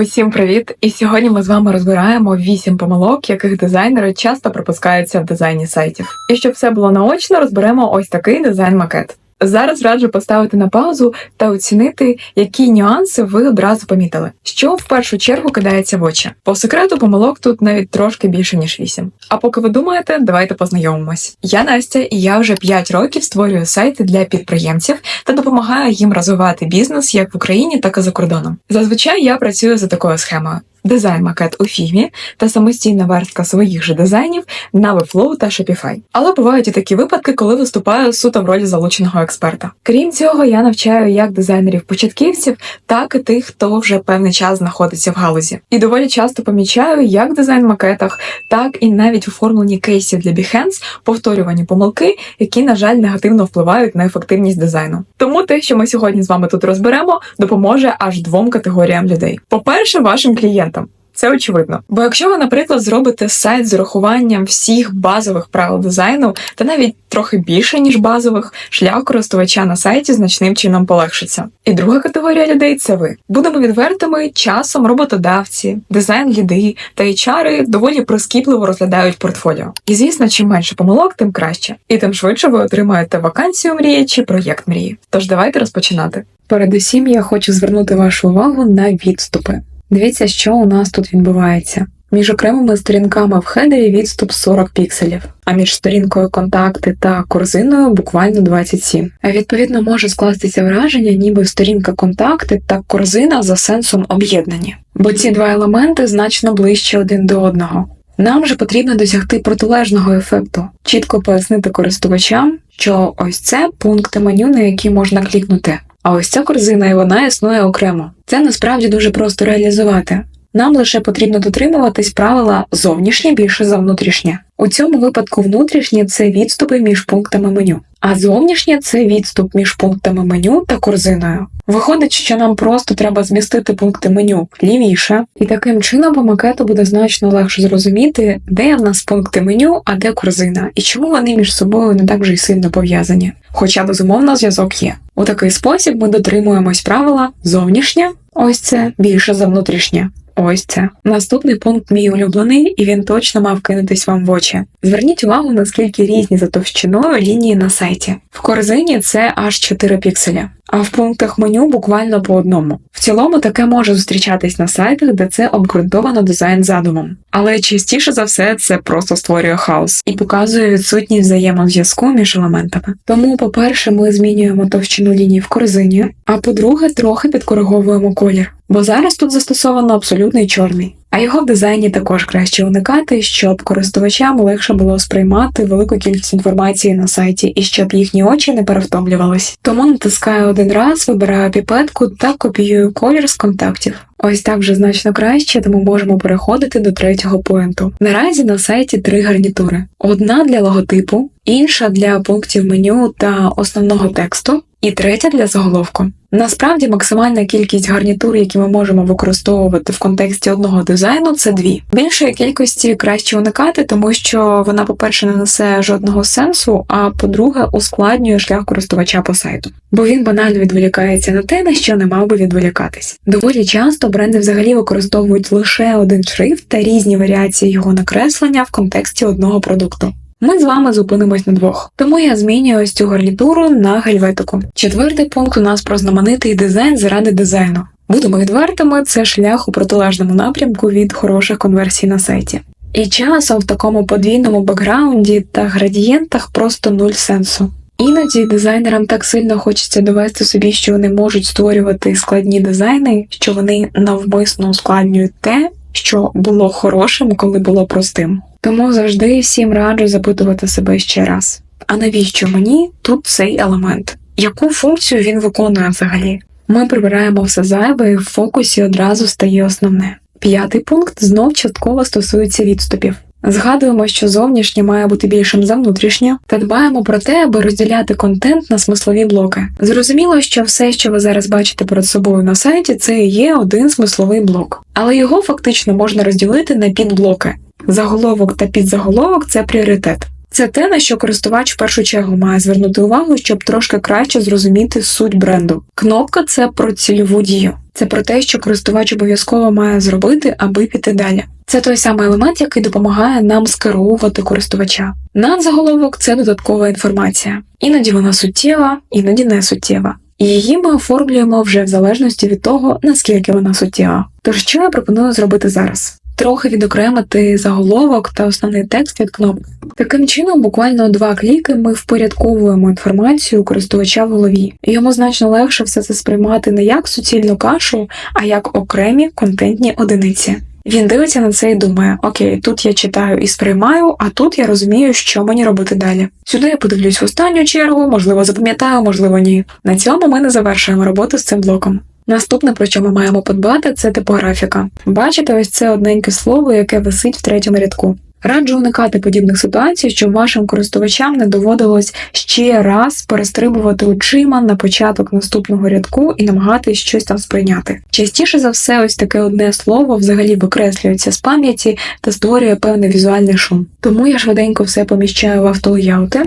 Усім привіт! І сьогодні ми з вами розбираємо 8 помилок, яких дизайнери часто пропускаються в дизайні сайтів. І щоб все було наочно, розберемо ось такий дизайн-макет. Зараз раджу поставити на паузу та оцінити, які нюанси ви одразу помітили, що в першу чергу кидається в очі. По секрету помилок тут навіть трошки більше ніж 8. А поки ви думаєте, давайте познайомимось. Я Настя, і я вже 5 років створюю сайти для підприємців та допомагаю їм розвивати бізнес як в Україні, так і за кордоном. Зазвичай я працюю за такою схемою. Дизайн-макет у фігмі та самостійна верстка своїх же дизайнів на Webflow та Shopify. Але бувають і такі випадки, коли виступаю суто в ролі залученого експерта. Крім цього, я навчаю як дизайнерів-початківців, так і тих, хто вже певний час знаходиться в галузі. І доволі часто помічаю, як в дизайн-макетах, так і навіть у формленні кейсів для Behance повторювані помилки, які, на жаль, негативно впливають на ефективність дизайну. Тому те, що ми сьогодні з вами тут розберемо, допоможе аж двом категоріям людей. По-перше, вашим клієнтам. Це очевидно. Бо якщо ви, наприклад, зробите сайт з урахуванням всіх базових правил дизайну, та навіть трохи більше, ніж базових, шлях користувача на сайті значним чином полегшиться. І друга категорія людей це ви. Будемо відвертими, часом роботодавці, дизайн-ліди та HR доволі прискіпливо розглядають портфоліо. І звісно, чим менше помилок, тим краще. І тим швидше ви отримаєте вакансію мрії чи проєкт мрії. Тож давайте розпочинати. Передусім я хочу звернути вашу увагу на відступи. Дивіться, що у нас тут відбувається. Між окремими сторінками в хедері відступ 40 пікселів, а між сторінкою контакти та корзиною буквально 27. А відповідно може скластися враження, ніби сторінка контакти та корзина за сенсом об'єднані. Бо ці два елементи значно ближче один до одного. Нам же потрібно досягти протилежного ефекту, чітко пояснити користувачам, що ось це пункти меню, на які можна клікнути. А ось ця корзина і вона існує окремо. Це насправді дуже просто реалізувати. Нам лише потрібно дотримуватись правила зовнішнє більше за внутрішнє. У цьому випадку внутрішнє це відступи між пунктами меню, а зовнішнє це відступ між пунктами меню та корзиною. Виходить, що нам просто треба змістити пункти меню лівіше, і таким чином по макету буде значно легше зрозуміти, де в нас пункти меню, а де корзина, і чому вони між собою не так вже й сильно пов'язані. Хоча безумовно зв'язок є. У такий спосіб ми дотримуємось правила зовнішнє, ось це більше за внутрішнє. Ось це. Наступний пункт мій улюблений, і він точно мав кинутись вам в очі. Зверніть увагу, наскільки різні за товщиною лінії на сайті. В корзині це аж 4 пікселя, а в пунктах меню буквально по одному. В цілому таке може зустрічатись на сайтах, де це обґрунтовано дизайн задумом. Але частіше за все це просто створює хаос і показує відсутність взаємозв'язку між елементами. Тому, по-перше, ми змінюємо товщину лінії в корзині, а по-друге, трохи підкориговуємо колір. Бо зараз тут застосовано абсолютний чорний. А його в дизайні також краще уникати, щоб користувачам легше було сприймати велику кількість інформації на сайті і щоб їхні очі не перевтомлювались. Тому натискаю один раз, вибираю піпетку та копіюю колір з контактів. Ось так вже значно краще, тому можемо переходити до третього поінту. Наразі на сайті три гарнітури: одна для логотипу, інша для пунктів меню та основного тексту, і третя для заголовку. Насправді максимальна кількість гарнітур, які ми можемо використовувати в контексті одного дизайну, це дві. Більшої кількості краще уникати, тому що вона, по-перше, не несе жодного сенсу, а по-друге, ускладнює шлях користувача по сайту, бо він банально відволікається на те, на що не мав би відволікатись. Доволі часто бренди взагалі використовують лише один шрифт та різні варіації його накреслення в контексті одного продукту. Ми з вами зупинимось на двох, тому я змінюю ось цю гарнітуру на гельветику. Четвертий пункт у нас про знаменитий дизайн заради дизайну. Будемо відвертими, це шлях у протилежному напрямку від хороших конверсій на сайті. І часом в такому подвійному бекграунді та градієнтах просто нуль сенсу. Іноді дизайнерам так сильно хочеться довести собі, що вони можуть створювати складні дизайни, що вони навмисно ускладнюють те, що було хорошим, коли було простим. Тому завжди всім раджу запитувати себе ще раз: а навіщо мені тут цей елемент? Яку функцію він виконує взагалі? Ми прибираємо все зайве і в фокусі одразу стає основне. П'ятий пункт знов частково стосується відступів. Згадуємо, що зовнішнє має бути більшим за внутрішнє, та дбаємо про те, аби розділяти контент на смислові блоки. Зрозуміло, що все, що ви зараз бачите перед собою на сайті, це є один смисловий блок, але його фактично можна розділити на підблоки. Заголовок та підзаголовок це пріоритет. Це те, на що користувач в першу чергу має звернути увагу, щоб трошки краще зрозуміти суть бренду. Кнопка це про цільову дію. Це про те, що користувач обов'язково має зробити, аби піти далі. Це той самий елемент, який допомагає нам скеровувати користувача. Надзаголовок це додаткова інформація. Іноді вона суттєва, іноді не суттєва. І її ми оформлюємо вже в залежності від того, наскільки вона суттєва. Тож що я пропоную зробити зараз? Трохи відокремити заголовок та основний текст від кнопок. Таким чином, буквально два кліки ми впорядковуємо інформацію користувача в голові. Йому значно легше все це сприймати не як суцільну кашу, а як окремі контентні одиниці. Він дивиться на це і думає: Окей, тут я читаю і сприймаю, а тут я розумію, що мені робити далі. Сюди я подивлюсь в останню чергу, можливо, запам'ятаю, можливо, ні. На цьому ми не завершуємо роботу з цим блоком. Наступне, про що ми маємо подбати, це типографіка. Бачите, ось це одненьке слово, яке висить в третьому рядку. Раджу уникати подібних ситуацій, щоб вашим користувачам не доводилось ще раз перестрибувати очима на початок наступного рядку і намагатись щось там сприйняти. Частіше за все, ось таке одне слово взагалі викреслюється з пам'яті та створює певний візуальний шум. Тому я швиденько все поміщаю в автолеяути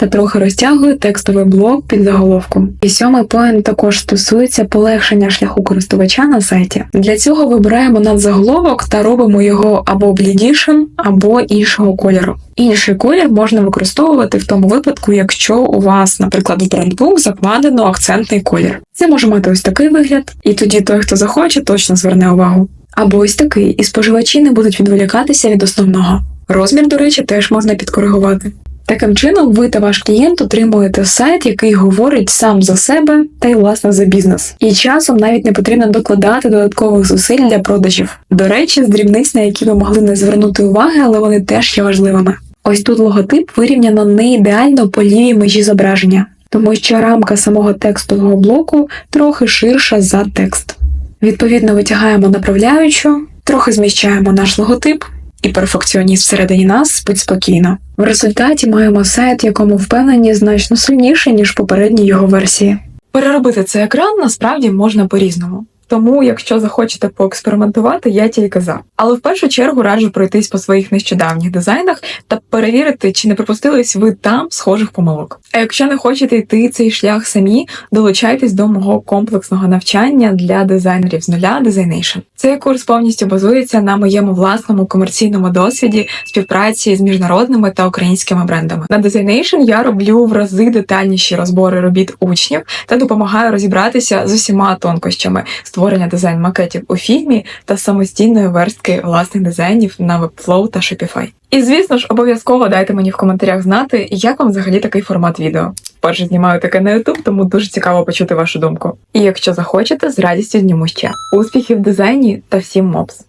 та трохи розтягую текстовий блок під заголовком. І сьомий поінт також стосується полегшення шляху користувача на сайті. Для цього вибираємо надзаголовок та робимо його або блідішим, або іншого кольору. Інший колір можна використовувати в тому випадку, якщо у вас, наприклад, в брендбук закладено акцентний колір. Це може мати ось такий вигляд, і тоді той, хто захоче, точно зверне увагу. Або ось такий, і споживачі не будуть відволікатися від основного. Розмір, до речі, теж можна підкоригувати. Таким чином, ви та ваш клієнт отримуєте сайт, який говорить сам за себе та й власне за бізнес. І часом навіть не потрібно докладати додаткових зусиль для продажів. До речі, з дрібниць, на які ви могли не звернути уваги, але вони теж є важливими. Ось тут логотип вирівняно не ідеально по лівій межі зображення, тому що рамка самого текстового блоку трохи ширша за текст. Відповідно, витягаємо направляючу, трохи зміщаємо наш логотип, і перфекціоніст всередині нас спить спокійно. В результаті маємо сайт, якому впевнені значно сильніше, ніж попередні його версії. Переробити цей екран насправді можна по-різному. Тому, якщо захочете поекспериментувати, я тільки за. Але в першу чергу раджу пройтись по своїх нещодавніх дизайнах та перевірити, чи не припустились ви там схожих помилок. А якщо не хочете йти цей шлях самі, долучайтесь до мого комплексного навчання для дизайнерів з нуля Designation. Цей курс повністю базується на моєму власному комерційному досвіді співпраці з міжнародними та українськими брендами. На Designation я роблю в рази детальніші розбори робіт учнів та допомагаю розібратися з усіма тонкощами створення дизайн-макетів у фільмі та самостійної верстки власних дизайнів на Webflow та Shopify. І звісно ж, обов'язково дайте мені в коментарях знати, як вам взагалі такий формат відео. Перше знімаю таке на YouTube, тому дуже цікаво почути вашу думку. І якщо захочете, з радістю зніму ще. Успіхів в дизайні та всім мопс!